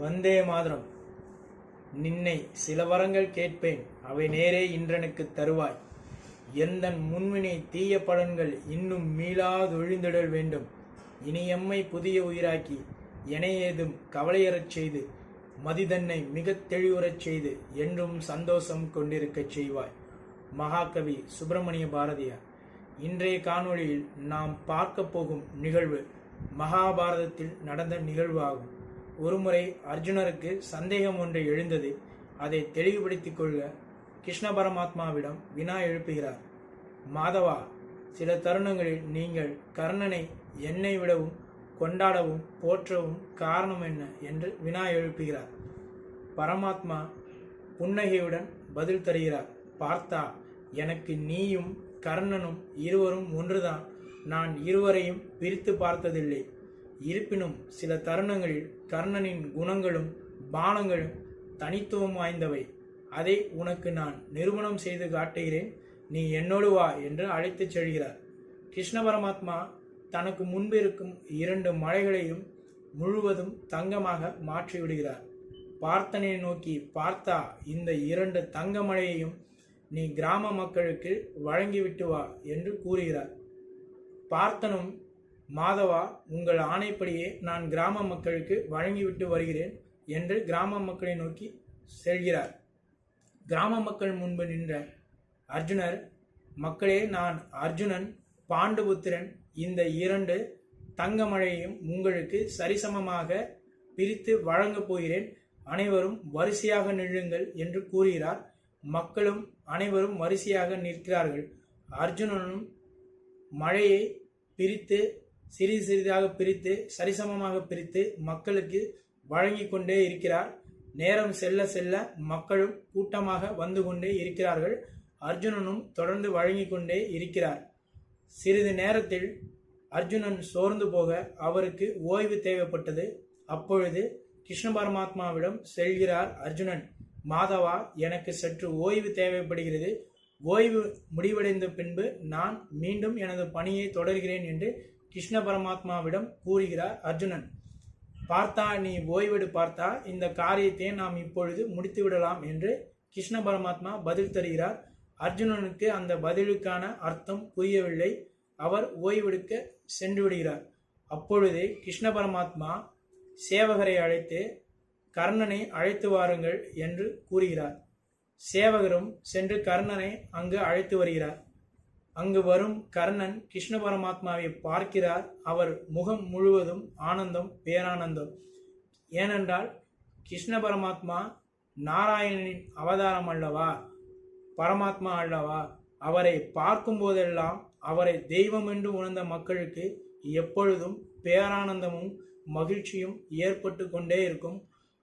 வந்தே மாதரம். நின்னை சில வரங்கள் கேட்பேன் அவை நேரே இன்றனுக்கு தருவாய். எந்தன் முன்வினை தீய பலன்கள் இன்னும் மீளாதொழிந்திடல் வேண்டும். இனி எம்மை புதிய உயிராக்கி என ஏதும் கவலையறச் செய்து மதிதன்னை மிகத் தெளிவுறச் செய்து என்றும் சந்தோஷம் கொண்டிருக்கச் செய்வாய். மகாகவி சுப்பிரமணிய பாரதியார் இன்றைய காணொளியில் நாம் பார்க்க போகும் நிகழ்வு மகாபாரதத்தில் நடந்த நிகழ்வு ஆகும் ஒருமுறை அர்ஜுனருக்கு சந்தேகம் ஒன்று எழுந்தது. அதை தெளிவுபடுத்திக் கொள்ள கிருஷ்ண பரமாத்மாவிடம் வினா எழுப்புகிறார். மாதவா சில தருணங்களில் நீங்கள் கர்ணனை என்னை விடவும் கொண்டாடவும் போற்றவும் காரணம் என்ன? என்று வினா எழுப்புகிறார். பரமாத்மா புன்னகையுடன் பதில் தருகிறார். பார்த்தா எனக்கு நீயும் கர்ணனும் இருவரும் ஒன்றுதான். நான் இருவரையும் பிரித்து பார்த்ததில்லை. இருப்பினும் சில தருணங்களில் கர்ணனின் குணங்களும் பானங்களும் தனித்துவம் வாய்ந்தவை. அதை உனக்கு நான் நிரூபணம் செய்து காட்டுகிறேன். நீ என்னோடு வா என்று அழைத்துச் செல்கிறார். கிருஷ்ண பரமாத்மா தனக்கு முன்பிருக்கும் இரண்டு மலைகளையும் முழுவதும் தங்கமாக மாற்றிவிடுகிறார். பார்த்தனை நோக்கி பார்த்தா இந்த இரண்டு தங்க மலையையும் நீ கிராம மக்களுக்கு வழங்கிவிட்டு வா என்று கூறுகிறார். பார்த்தனும் மாதவா உங்கள் ஆணைப்படியே நான் கிராம மக்களுக்கு வழங்கிவிட்டு வருகிறேன் என்று கிராம மக்களை நோக்கி செல்கிறார். கிராம மக்கள் முன்பு நின்ற அர்ஜுனர் மக்களே நான் அர்ஜுனன் பாண்டுபுத்திரன் இந்த இரண்டு தங்கமழையையும் உங்களுக்கு சரிசமமாக பிரித்து வழங்கப் போகிறேன். அனைவரும் வரிசையாக நில்லுங்கள் என்று கூறுகிறார். மக்களும் அனைவரும் வரிசையாக நிற்கிறார்கள். அர்ஜுனனும் மழையை பிரித்து சிறிது சிறிதாக பிரித்து சரிசமமாக பிரித்து மக்களுக்கு வழங்கி கொண்டே இருக்கிறார். நேரம் செல்ல செல்ல மக்களும் கூட்டமாக வந்து கொண்டே இருக்கிறார்கள். அர்ஜுனனும் தொடர்ந்து வழங்கி கொண்டே இருக்கிறார். சிறிது நேரத்தில் அர்ஜுனன் சோர்ந்து போக அவருக்கு ஓய்வு தேவைப்பட்டது. அப்பொழுது கிருஷ்ண பரமாத்மாவிடம் செல்கிறார் அர்ஜுனன் மாதவா எனக்கு சற்று ஓய்வு தேவைப்படுகிறது. ஓய்வு முடிவடைந்த பின்பு நான் மீண்டும் எனது பணியை தொடர்கிறேன் என்று கிருஷ்ண பரமாத்மாவிடம் கூறுகிறார் அர்ஜுனன் பார்த்தா நீ ஓய்வெடு பார்த்தா இந்த காரியத்தை நாம் இப்பொழுது முடித்து விடலாம் என்று கிருஷ்ண பரமாத்மா பதில் தருகிறார். அர்ஜுனனுக்கு அந்த பதிலுக்கான அர்த்தம் புரியவில்லை. அவர் ஓய்வெடுக்க சென்று விடுகிறார். அப்பொழுதே கிருஷ்ண பரமாத்மா சேவகரை அழைத்து கர்ணனை அழைத்து வாருங்கள் என்று கூறுகிறார். சேவகரும் சென்று கர்ணனை அங்கு அழைத்து வருகிறார். அங்கு வரும் கர்ணன் கிருஷ்ண பரமாத்மாவை பார்க்கிறார். அவர் முகம் முழுவதும் ஆனந்தம் பேரானந்தம். ஏனென்றால் கிருஷ்ண பரமாத்மா நாராயணனின் அவதாரம் அல்லவா? பரமாத்மா அல்லவா? அவரை பார்க்கும் போதெல்லாம் அவரை தெய்வம் என்று உணர்ந்த மக்களுக்கு எப்பொழுதும் பேரானந்தமும் மகிழ்ச்சியும் ஏற்பட்டு கொண்டே இருக்கும்.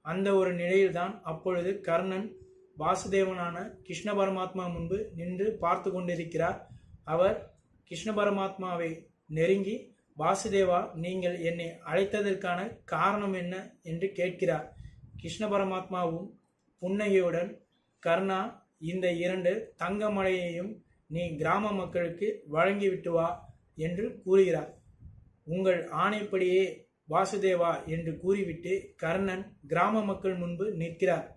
அந்த ஒரு நிலையில்தான் அப்பொழுது கர்ணன் வாசுதேவனான கிருஷ்ண பரமாத்மா முன்பு நின்று பார்த்து கொண்டிருக்கிறார். அவர் கிருஷ்ண பரமாத்மாவை நெருங்கி வாசுதேவா நீங்கள் என்னை அழைத்ததற்கான காரணம் என்ன? என்று கேட்கிறார். கிருஷ்ண பரமாத்மாவும் புன்னகையுடன் கர்ணா இந்த இரண்டு தங்க மலையையும் நீ கிராம மக்களுக்கு வழங்கிவிட்டு வா என்று கூறுகிறார். உங்கள் ஆணைப்படியே வாசுதேவா என்று கூறிவிட்டு கர்ணன் கிராம மக்கள் முன்பு நிற்கிறார்.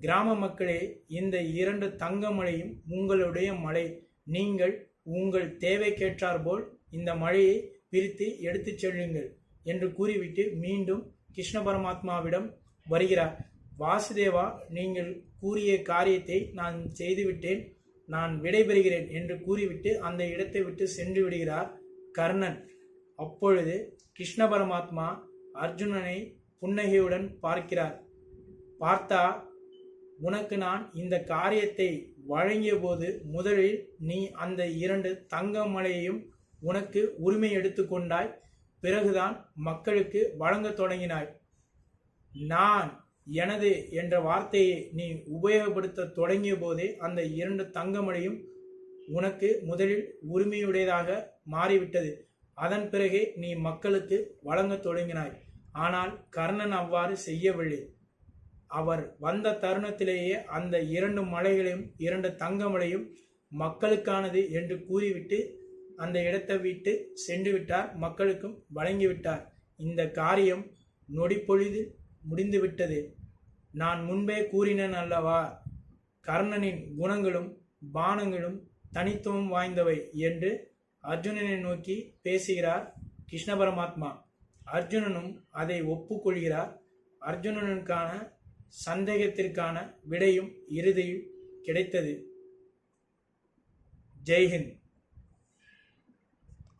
கிராம மக்களே இந்த இரண்டு தங்க மலையும் உங்களுடைய மலை. நீங்கள் உங்கள் தேவைக்கேற்றாற்போல் இந்த மழையை பிரித்து எடுத்துச் செல்லுங்கள் என்று கூறிவிட்டு மீண்டும் கிருஷ்ண பரமாத்மாவிடம் வருகிறார். வாசுதேவா நீங்கள் கூறிய காரியத்தை நான் செய்துவிட்டேன். நான் விடைபெறுகிறேன் என்று கூறிவிட்டு அந்த இடத்தை விட்டு சென்று விடுகிறார் கர்ணன். அப்பொழுது கிருஷ்ண பரமாத்மா அர்ஜுனனை புன்னகையுடன் பார்க்கிறார். பார்த்தா உனக்கு நான் இந்த காரியத்தை வழங்கிய போது முதலில் நீ அந்த இரண்டு தங்க மலையையும் உனக்கு உரிமை எடுத்துக்கொண்டாய் பிறகுதான் மக்களுக்கு வழங்க தொடங்கினாய். நான் எனது என்ற வார்த்தையை நீ உபயோகப்படுத்த தொடங்கிய போதே அந்த இரண்டு தங்கமலையும் உனக்கு முதலில் உரிமையுடையதாக மாறிவிட்டது. அதன் பிறகே நீ மக்களுக்கு வழங்கத் தொடங்கினாய். ஆனால் கர்ணன் அவ்வாறு செய்யவில்லை. அவர் வந்த தருணத்திலேயே அந்த இரண்டு மலைகளையும் இரண்டு தங்கமலையும் மக்களுக்கானது என்று கூறிவிட்டு அந்த இடத்தை விட்டு சென்று விட்டார். மக்களுக்கும் வழங்கிவிட்டார் இந்த காரியம் நொடிப்பொழுதில் முடிந்துவிட்டது நான் முன்பே கூறினேன் அல்லவா? கர்ணனின் குணங்களும் பானங்களும் தனித்துவம் வாய்ந்தவை என்று அர்ஜுனனை நோக்கி பேசுகிறார் கிருஷ்ண பரமாத்மா. அர்ஜுனனும் அதை ஒப்புக்கொள்கிறார். அர்ஜுனனுக்கான சந்தேகத்திற்கான விடையும் இறுதியும் கிடைத்தது. ஜெய்ஹிந்த்